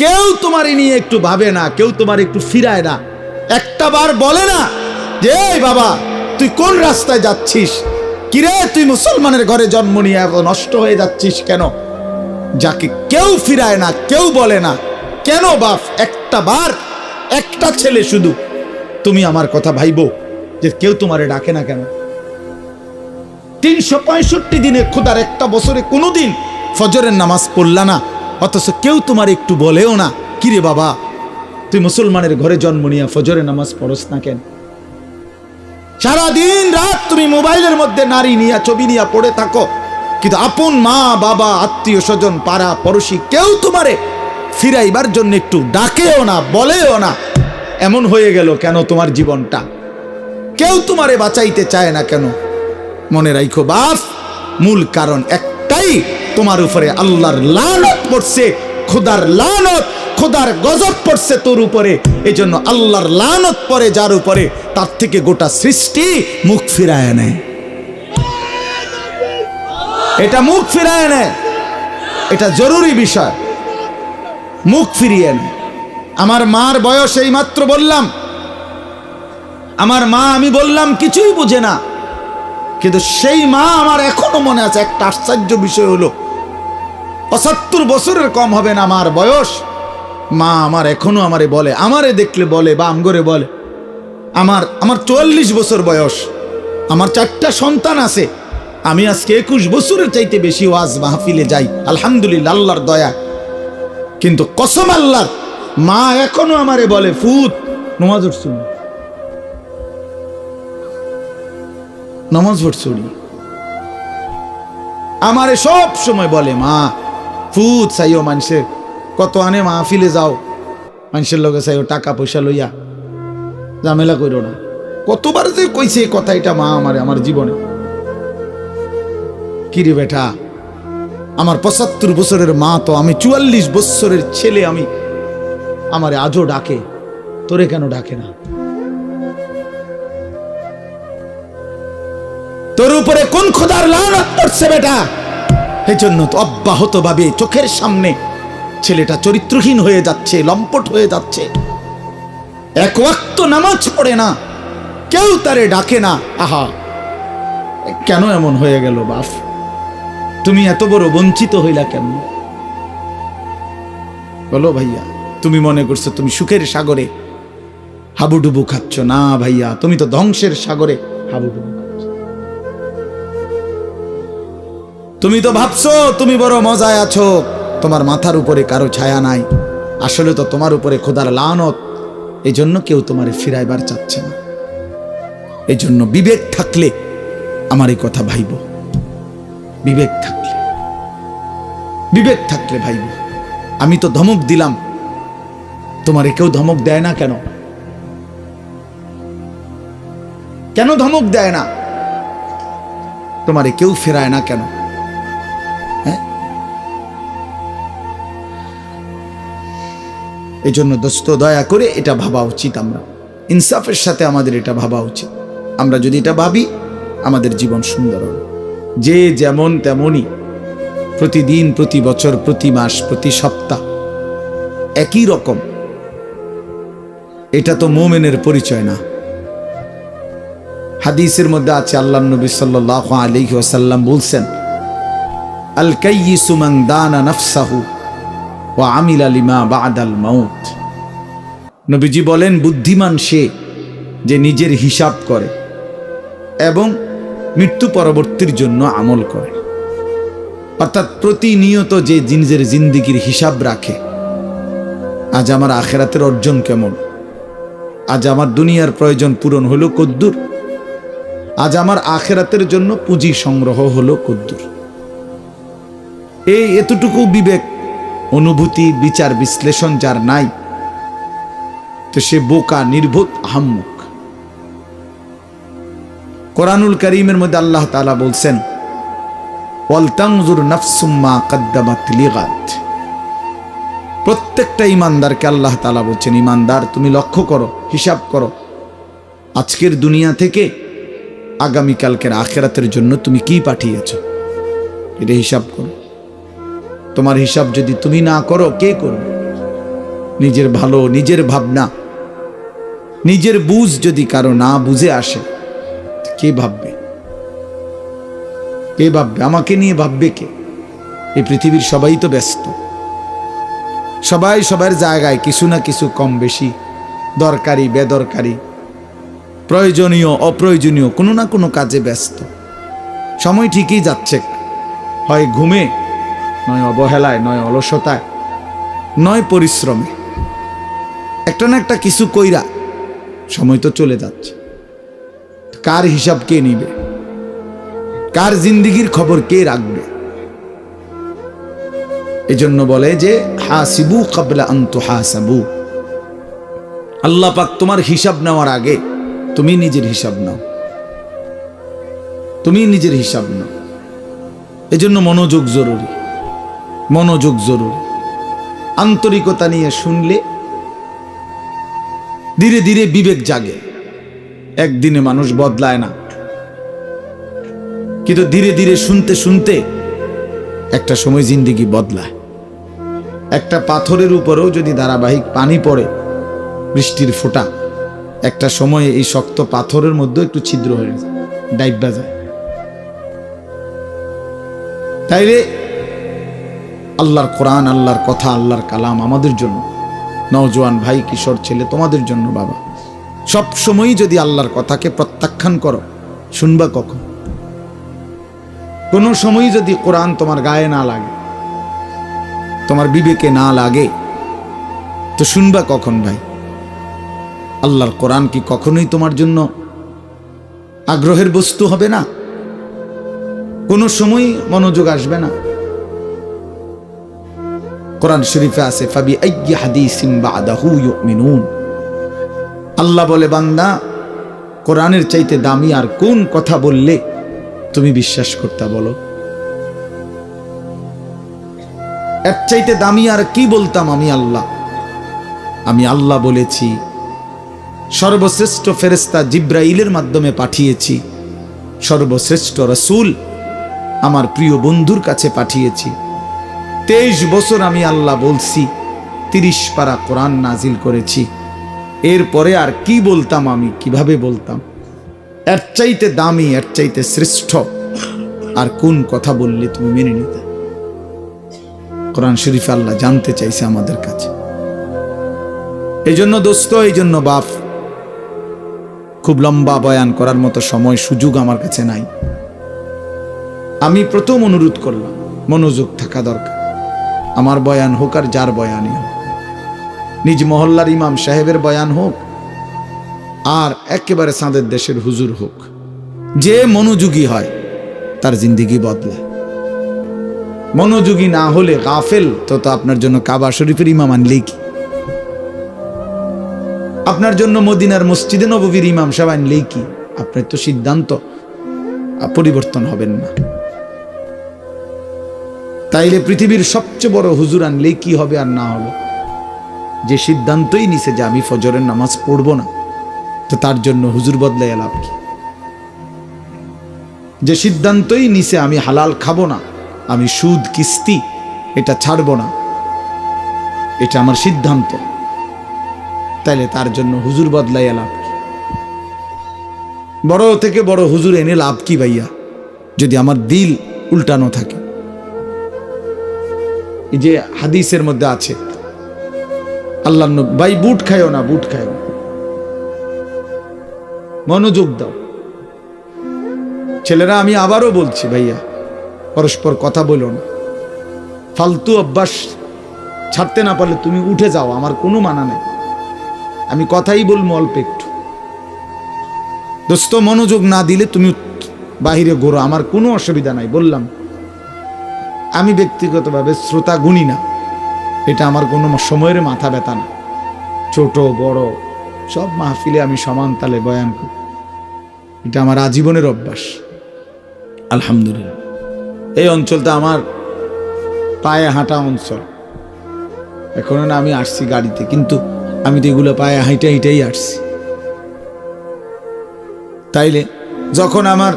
কেউ তোমার নিয়ে একটু ভাবে না, কেউ তোমার একটু ফিরায় না। একটা বার বলে না যে বাবা, তুই কোন রাস্তায় যাচ্ছিস? কিরে, তুই মুসলমানের ঘরে জন্ম নিয়ে নষ্ট হয়ে যাচ্ছিস কেন? যাকে কেউ ফিরায় না, কেউ বলে না, কেন বাপ, একটা বার, একটা ছেলে শুধু। তুমি আমার কথা ভাইবো যে, কেউ তোমারে ডাকে না কেন? তিনশো পঁয়ষট্টি দিনে খোদার একটা বছরে কোনোদিন ফজরের নামাজ পড়লা না। অথচ কেউ তোমার একটু বলেও না। কিরে বাবা? তুই মুসলমানের ঘরে জন্ম নিয়ে ফজরে নামাজ পড়স না কেন? সারাদিন রাত তুমি মোবাইলের মধ্যে নারী নিয়া, ছবি নিয়া পড়ে থাকো। কিন্তু আপন মা, বাবা, আত্মীয় স্বজন, পাড়া, পড়োশি কেউ তোমারে ফিরাইবার জন্য একটু ডাকেও না, বলেও না। এমন হয়ে গেল কেন তোমার জীবনটা? কেউ তোমারে বাঁচাইতে চায় না কেন? মনে রাখো বাপ, মূল কারণ একটাই তোমার উপরে আল্লাহর লানত পড়ছে, খোদার লানত, খোদার গজব পড়ছে তোর উপরে। এই জন্য আল্লাহর লানত পড়ে, যার উপরে তার থেকে গোটা সৃষ্টি মুখ ফিরায় নেয়। এটা মুখ ফিরায় নেয়। এটা জরুরি বিষয়। মুখ ফিরিয়ে নেয়। আমার মার বয়স এই মাত্র বললাম। আমার মা আমি বললাম, কিছুই বুঝে না। কিন্তু সেই মা আমার এখনও মনে আছে, একটা আশ্চর্য বিষয় হলো, পঁচাত্তর বছরের কম হবে না আমার বয়স? মা আমার এখনও আমারে বলে, আমারে দেখলে বলে বা আমগরে বলে, আমার আমার চুয়াল্লিশ বছর বয়স, আমার চারটা সন্তান আছে, আমি আজকে একুশ বছরের চাইতে বেশি ওয়াজ মাহফিলে যাই, আলহামদুলিল্লাহ, আল্লাহর দয়া। কিন্তু কসম আল্লাহর, মা এখনও আমারে বলে, ফুত, নমাজ উঠছুন নমাজ পড়ছুনি আমারে সব সময় বলে, মা ফুত চাইও মানুষের, কত আনে মা মাহফিলে যাও। মানুষের লগে চাইও টাকা পয়সা লইয়া। ঝামেলা করো না। কতবার যে কইছে কথা এটা মা আমারে, আমার জীবনে। কিরে বেটা? আমার পঁচাত্তর বছরের মা তো আমি, চুয়াল্লিশ বছরের ছেলে আমি। আমারে আজও ডাকে, তোরে কেন ডাকে না? উপরে কোন খোদার লানত পড়ছে বেটা? এই জন্য তো অব্যাহত ভাবে চোখের সামনে ছেলেটা চরিত্রহীন হয়ে যাচ্ছে, লম্পট হয়ে যাচ্ছে। এক ওয়াক্ত নামাজ পড়ে না, কেউ তারে ডাকে না। আহা, কেন এমন হয়ে গেল বাপ? তুমি এত বড় বঞ্চিত হইলা কেন? বলো ভাইয়া, তুমি মনে করছ তুমি সুখের সাগরে হাবুডুবু খাচ্ছ? না ভাইয়া, তুমি তো ধ্বংসের সাগরে হাবুডুবু তুমি তো ভাবছ তুমি বড় মজায় আছো। তোমার মাথার উপরে কারও ছায়া নাই। আসলে তো তোমার উপরে খোদার লানত। এই জন্য কেউ তোমারে ফিরাইবার চাচ্ছে না। এই জন্য বিবেক থাকলে আমার এই কথা ভাইব। বিবেক থাকলে। বিবেক থাকলে ভাইব। আমি তো ধমক দিলাম। তোমারে কেউ ধমক দেয় না কেন? কেন ধমক দেয় না? তোমারে কেউ ফেরায় না কেন? এই জন্য দোস্ত, দয়া করে এটা ভাবা উচিত আমরা। ইনসাফের সাথে আমাদের এটা ভাবা উচিত। আমরা যদি এটা ভাবি, আমাদের জীবন সুন্দর হবে। যে যেমন তেমনই প্রতিদিন, প্রতি বছর, প্রতি মাস, প্রতি সপ্তাহ একই রকম। এটা তো মোমেনের পরিচয় না। হাদিসের মধ্যে আছে, আল্লাহ নবী সাল্লাহ আলাইহি ওয়াসাল্লাম বলছেন আল কাইয়িসু মান দানা নাফসাহু। ওয়া আমিলা লিমা বাদাল মাউত। নবীজি বলেন, বুদ্ধিমান সে যে নিজের হিসাব করে এবং মৃত্যু পরবর্তীর জন্য আমল করে। অর্থাৎ প্রতিনিয়ত যে নিজের জিন্দিগির হিসাব রাখে, আজ আমার আখেরাতের অর্জন কেমন? আজ আমার দুনিয়ার প্রয়োজন পূরণ হলো কদ্দুর। আজ আমার আখেরাতের জন্য পুঁজি সংগ্রহ হলো কদ্দুর। এই এতটুকু বিবেক অনুভূতি, বিচার, বিশ্লেষণ যার নাই, তো সে বোকা, নির্ভূত, আহাম্মুক। কোরআনুল করিমের মধ্যে আল্লাহ তাআলা বলছেন নাফসুম্মা প্রত্যেকটা ইমানদারকে আল্লাহ তাআলা বলছেন, ইমানদার, তুমি লক্ষ্য করো, হিসাব করো, আজকের দুনিয়া থেকে আগামীকালকের আখেরাতের জন্য তুমি কি পাঠিয়েছ? এটা হিসাব করো। তোমার হিসাব যদি তুমি না করো, কে করবে? নিজের ভালো, নিজের ভাবনা, নিজের বুঝ যদি কারও না বুঝে আসে, কে ভাববে? কে ভাববে? আমাকে নিয়ে ভাববে কে? এই পৃথিবীর সবাই তো ব্যস্ত। সবাই সবার জায়গায় কিছু না কিছু কম বেশি, দরকারি, বেদরকারি, প্রয়োজনীয়, অপ্রয়োজনীয়, কোনো না কোনো কাজে ব্যস্ত। সময় ঠিকই যাচ্ছে। হয় ঘুমে নয় অবহেলায়, নয় অলসতায়, নয় পরিশ্রমে। একটা না একটা কিছু কইরা সময় তো চলে যাচ্ছে। কার হিসাব কে নিবে? কার জিন্দিগির খবর কে রাখবে? এজন্য বলে যে, হাসিবু কাবলা আন্তু হাসাবু আল্লাহ পাক তোমার হিসাব নেওয়ার আগে তুমি নিজের হিসাব নাও। তুমি নিজের হিসাব নাও। এজন্য মনোযোগ জরুরি। মনোযোগ জরুরি। আন্তরিকতা নিয়ে শুনলে ধীরে ধীরে বিবেক জাগে। একদিনে মানুষ বদলায় না। কিন্তু ধীরে ধীরে শুনতে শুনতে একটা সময় জিন্দিগি বদলায়। একটা পাথরের উপরেও যদি ধারাবাহিক পানি পড়ে, বৃষ্টির ফোঁটা, একটা সময়ে এই শক্ত পাথরের মধ্যে একটু ছিদ্র হয়ে যায় ডাইবা যায়। তাইলে আল্লাহর কোরআন, আল্লাহর কথা, আল্লাহর কালাম আমাদের জন্য। নওজোয়ান ভাই, কিশোর ছেলে, তোমাদের জন্য বাবা। সব সময়ই যদি আল্লাহর কথাকে প্রত্যাখ্যান করো, শুনবা কখন? কোনো সময় যদি কোরআন তোমার গায়ে না লাগে, তোমার বিবেকে না লাগে, তো শুনবা কখন ভাই? আল্লাহর কোরআন কি কখনোই তোমার জন্য আগ্রহের বস্তু হবে না? কোনো সময় মনোযোগ আসবে না? কোরআন শরীফে আছে, ফাবি আইয়ি ইউমিনুন আল্লাহ বলে, বান্দা, কোরআনের চাইতে দামি আর কোন কথা বললে তুমি বিশ্বাস করতে বলো? এর চাইতে দামি আর কি বলতাম আমি আল্লাহ? আমি আল্লাহ বলেছি, সর্বশ্রেষ্ঠ ফেরেস্তা জিব্রাইলের মাধ্যমে পাঠিয়েছি, সর্বশ্রেষ্ঠ রসুল আমার প্রিয় বন্ধুর কাছে পাঠিয়েছি। তেইশ বছর আমি আল্লাহ বলছি, তিরিশ পারা কোরআন নাজিল করেছি। এরপরে আর কি বলতাম আমি, কীভাবে বলতাম? এর চাইতে দামি, এর চাইতে শ্রেষ্ঠ। আর কোন কথা বললে তুমি মেনে নিতে? কোরআন শরীফ আল্লাহ জানতে চাইছে আমাদের কাছে। এই জন্য দোস্ত এই জন্য বাপ, খুব লম্বা বয়ান করার মতো সময়, সুযোগ আমার কাছে নাই। আমি প্রথম অনুরোধ করলাম, মনোযোগ থাকা দরকার। আমার বয়ান হোক আর যার বয়ানই হোক। নিজ মহল্লার ইমাম সাহেবের বয়ান হোক, আর একেবারে সাঁদের দেশের হুজুর হোক, যে মনোযোগী হয়, তার জিন্দিগি বদলায় মনোযোগী না হলে গাফেল, তো তো আপনার জন্য কাবা শরীফের ইমাম আনলেই কি? আপনার জন্য মদিনার মসজিদে নববীর ইমাম সাহেব আনলেই কি? আপনার তো সিদ্ধান্ত পরিবর্তন হবেন না। তাইলে পৃথিবীর সবচেয়ে বড় হুজুর আনলেই কি হবে আর না হবে? যে সিদ্ধান্তই নিছে যে আমি ফজরের নামাজ পড়ব না, তো তার জন্য হুজুর বদলাই লাভ কি? যে সিদ্ধান্তই নিছে আমি হালাল খাব না, আমি সুদ, কিস্তি, এটা ছাড়ব না, এটা আমার সিদ্ধান্ত, তাইলে তার জন্য হুজুর বদলাইয়া লাভ কি? বড় থেকে বড় হুজুর এনে লাভ কি ভাইয়া? যদি আমার দিল উল্টানো থাকে। যে হাদিসের মধ্যে আছে, আল্লাহ ভাই বুট খায়ও না, বুট খায়ও মনোযোগ দাও। ছেলেরা, আমি আবারও বলছি ভাইয়া, পরস্পর কথা বলো না। ফালতু অভ্যাস ছাড়তে না পারলে তুমি উঠে যাও, আমার কোনো মানা নেই। আমি কথাই বলব অল্প একটু। দোস্ত, মনোযোগ না দিলে তুমি বাহিরে ঘোরো, আমার কোনো অসুবিধা নাই, বললাম। আমি ব্যক্তিগতভাবে শ্রোতা গুণী না। এটা আমার কোনো সময়ের মাথা ব্যথা না। ছোট, বড়, সব মাহফিলে আমি সমান তালে বয়ান করি। এটা আমার আজীবনের অভ্যাস। আলহামদুলিল্লাহ। এই অঞ্চলটা আমার পায়ে হাঁটা অঞ্চল। এখন না আমি আসছি গাড়িতে, কিন্তু আমি তো এগুলো পায়ে হাঁটা হেঁটেই আসছি। তাইলে যখন আমার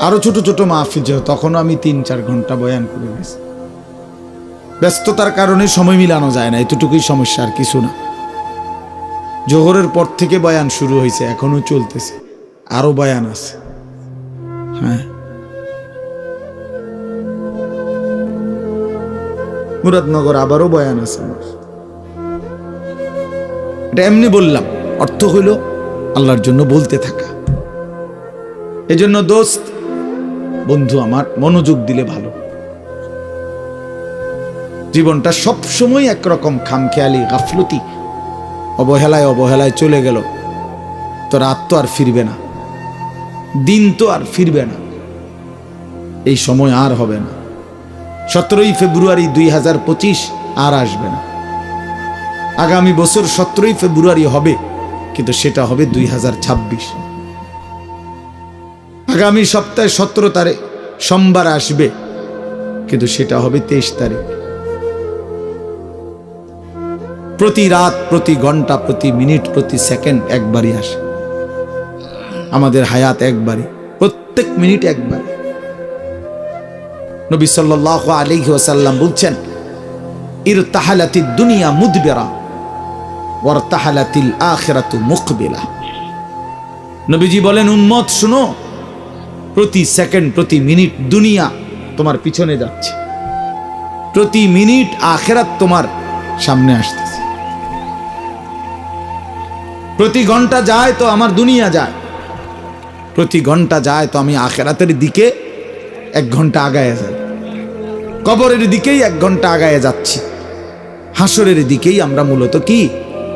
আরও ছোট ছোট মাহফিল ছিল, তখনও আমি তিন চার ঘণ্টা বয়ান করে গেছি। ব্যস্ততার কারণে সময় মিলানো যায় না, এতটুকুই সমস্যা আর কিছু না। জোহরের পর থেকে বয়ান শুরু হয়েছে এখনও চলতেছে, আরও বয়ান আছে। হ্যাঁ। মুরাদনগর আবারও বয়ান আছে। এটা এমনি বললাম, অর্থ হইল আল্লাহর জন্য বলতে থাকা। এজন্য দোস্ত বন্ধু আমার, মনোযোগ দিলে ভালো। জীবনটা সব সময় একরকম খামখেয়ালি, গাফলতি, অবহেলায় অবহেলায় চলে গেল। তো রাত তো আর ফিরবে না, দিন তো আর ফিরবে না, এই সময় আর হবে না। সতেরোই ফেব্রুয়ারি দুই হাজার পঁচিশ আর আসবে না। আগামী বছর সতেরোই ফেব্রুয়ারি হবে, কিন্তু সেটা হবে দুই হাজার ছাব্বিশ। আগামী সপ্তাহে সতেরো তারিখ সোমবার আসবে। কিন্তু সেটা হবে তেইশ তারিখ। প্রতি রাত, প্রতি ঘণ্টা, প্রতি মিনিট, প্রতি সেকেন্ড একবারই আসে। আমাদের হায়াত একবারই, প্রত্যেক মিনিট একবার নবী সাল্লাহ আলাইহি ওয়াসাল্লাম বলছেন ইর তাহালাতি দুনিয়া মুদবেরা ওর তাহালাতিল আখেরাতু মুখবিলা নবীজি বলেন, উম্মত, শুনো প্রতি সেকেন্ড, প্রতি মিনিট দুনিয়া তোমার পিছনে যাচ্ছে। প্রতি মিনিট আখেরাত তোমার সামনে আসতেছে। প্রতি ঘণ্টা যায় তো আমার দুনিয়া যায়। প্রতি ঘণ্টা যায় তো আমি আখেরাতের দিকে এক ঘণ্টা আগায় যাই। কবরের দিকেই এক ঘণ্টা আগায় যাচ্ছি। হাসরের দিকেই আমরা মূলত কি?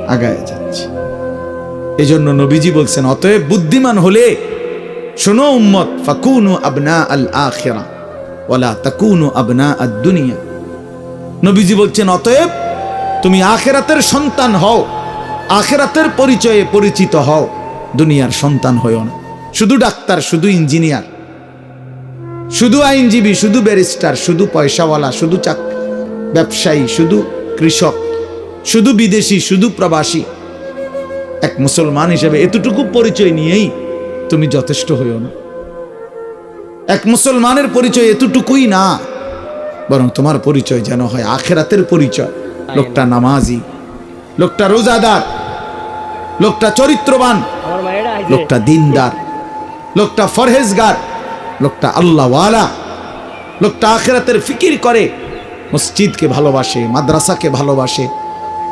আগায় যাচ্ছি। এজন্য নবীজি বলছেন, অতএব বুদ্ধিমান হলে শোনো উম্মত, ফাকুনু আবনা আল আখেরা ওয়ালা তাকুনু আবনা আদ দুনিয়া নবীজি বলছেন, অতএব তুমি আখেরাতের সন্তান হও, আখেরাতের পরিচয়ে পরিচিত হও, দুনিয়ার সন্তান হইও না। শুধু ডাক্তার, শুধু ইঞ্জিনিয়ার, শুধু আইনজীবী, শুধু ব্যারিস্টার, শুধু পয়সাওয়ালা, শুধু চাক, ব্যবসায়ী, শুধু কৃষক, শুধু বিদেশি, শুধু প্রবাসী। এক মুসলমান হিসেবে এতটুকু পরিচয় নিয়েই তুমি যথেষ্ট হইও না। এক মুসলমানের পরিচয় এতটুকুই না বরং তোমার পরিচয় যেন হয় আখেরাতের পরিচয়। লোকটা নামাজি লোকটা রোজাদার লোকটা চরিত্রবান লোকটা দিনদার লোকটা ফরহেজগার লোকটা আল্লাহওয়ালা লোকটা আখেরাতের ফিকির করে মসজিদকে ভালোবাসে মাদ্রাসাকে ভালোবাসে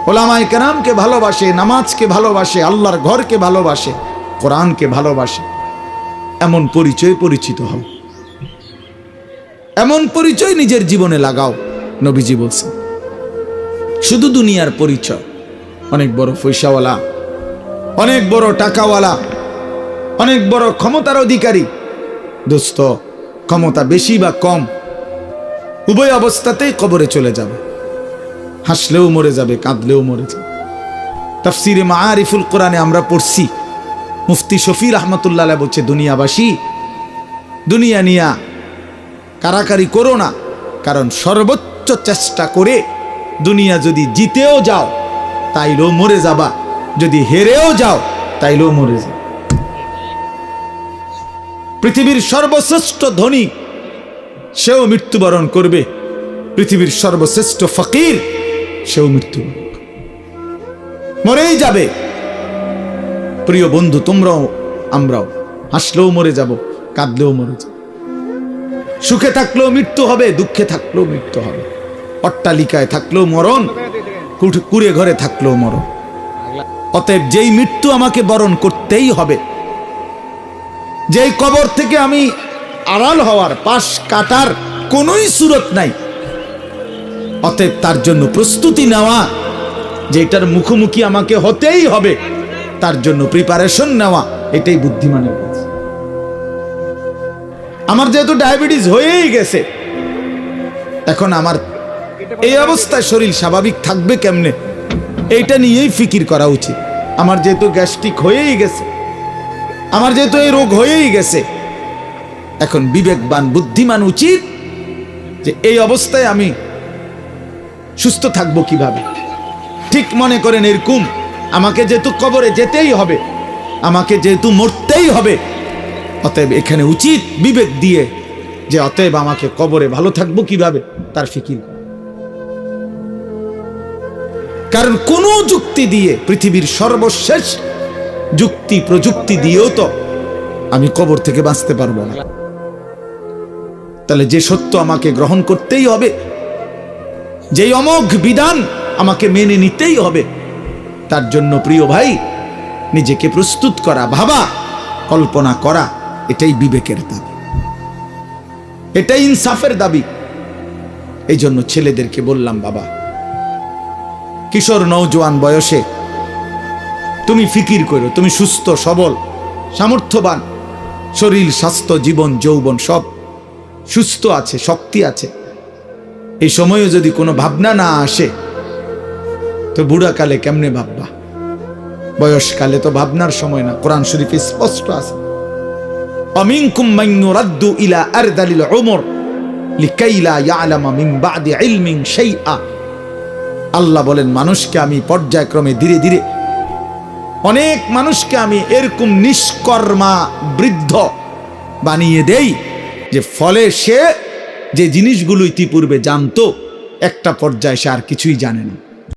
ওলামায় কেরামকে ভালোবাসে নামাজকে ভালোবাসে আল্লাহর ঘরকে ভালোবাসে। কোরআনকে ভালোবাসে, এমন পরিচয় পরিচিত হও। এমন পরিচয় নিজের জীবনে লাগাও, নবীজি বলছেন। শুধু দুনিয়ার পরিচয়, অনেক বড় পয়সাওয়ালা, অনেক বড় টাকাওয়ালা, অনেক বড় ক্ষমতার অধিকারী। দোস্ত, ক্ষমতা বেশি বা কম, উভয় অবস্থাতেই কবরে চলে যাবে। হাসলেও মরে যাবে, কাঁদলেও মরে যাবে। তাফসিরে মাআরিফুল কোরআনে আমরা পড়ছি মুফতি শফি রহমতুল্লাহ বলছে, দুনিয়াবাসী, দুনিয়া নিয়া কারাকারি করো না, কারণ সর্বোচ্চ চেষ্টা করে দুনিয়া যদি জিতেও যাও, তাইলেও মরে যাবা। যদি হেরেও যাও, তাইলেও মরে যাও পৃথিবীর সর্বশ্রেষ্ঠ ধনী, সেও মৃত্যুবরণ করবে। পৃথিবীর সর্বশ্রেষ্ঠ ফকির, সেও করবে। মরেই যাবে। প্রিয় বন্ধু, তোমরাও, আমরাও। হাসলেও মরে যাব, কাঁদলেও মরে যাব। সুখে থাকলেও মৃত্যু হবে, দুঃখে থাকলেও মৃত্যু হবে। অট্টালিকায় থাকলেও মরণ কুড়ে ঘরে থাকলেও মরণ। অতএব যেই মৃত্যু আমাকে বরণ করতেই হবে, যেই কবর থেকে আমি আড়াল হওয়ার, পাশ কাটার কোনোই সুরত নাই, অতএব তার জন্য প্রস্তুতি নেওয়া যে এটার মুখোমুখি আমাকে হতেই হবে তার জন্য প্রিপারেশন নেওয়া, এটাই বুদ্ধিমানের কাজ। আমার যেহেতু ডায়াবেটিস হয়েই গেছে, এখন আমার এই অবস্থায় শরীর স্বাভাবিক থাকবে কেমনে? এইটা নিয়েই ফিকির করা উচিত। আমার যেহেতু গ্যাস্ট্রিক হয়েই গেছে, আমার যেহেতু এই রোগ হয়েই গেছে, এখন বিবেকবান, বুদ্ধিমান উচিত যে এই অবস্থায় আমি সুস্থ থাকব কীভাবে। ঠিক মনে করেন এরকম আমাকে যেহেতু কবরে যেতেই হবে, আমাকে যেহেতু মরতেই হবে, অতএব এখানে উচিত বিবেক দিয়ে যে অতএব আমাকে কবরে ভালো থাকব কীভাবে, তার ফিকির। কারণ কোনো যুক্তি দিয়ে পৃথিবীর সর্বশেষ যুক্তি প্রযুক্তি দিয়েও তো আমি কবর থেকে বাঁচতে পারব না। তাহলে যে সত্য আমাকে গ্রহণ করতেই হবে, যেই অমোঘ বিধান আমাকে মেনে নিতেই হবে তার জন্য প্রিয় ভাই, নিজেকে প্রস্তুত করা, ভাবা, কল্পনা করা, এটাই বিবেকের দাবি। এটাই ইনসাফের দাবি। এই জন্য ছেলেদেরকে বললাম, বাবা, কিশোর নৌজওয়ান বয়সে তুমি ফিকির করো, তুমি সুস্থ, সবল, সামর্থ্যবান, শরীর, স্বাস্থ্য, জীবন, যৌবন, সব সুস্থ আছে, শক্তি আছে। এই সময়ও যদি কোনো ভাবনা না আসে তো বুড়াকালে কেমনে ভাববা? বয়সকালে তো ভাবনার সময় না, কোরআন শরীফে স্পষ্ট আছে। অমিনকুম মাইনু রাদ্দু ইলা আরদালিল উমর আল্লাহ বলেন, মানুষকে আমি পর্যায়ক্রমে ধীরে ধীরে, অনেক মানুষকে আমি এরকম নিষ্কর্মা বৃদ্ধ বানিয়ে দেই যে ফলে সে যে জিনিসগুলো ইতিপূর্বে জানতো, একটা পর্যায়ে সে আর কিছুই জানে না।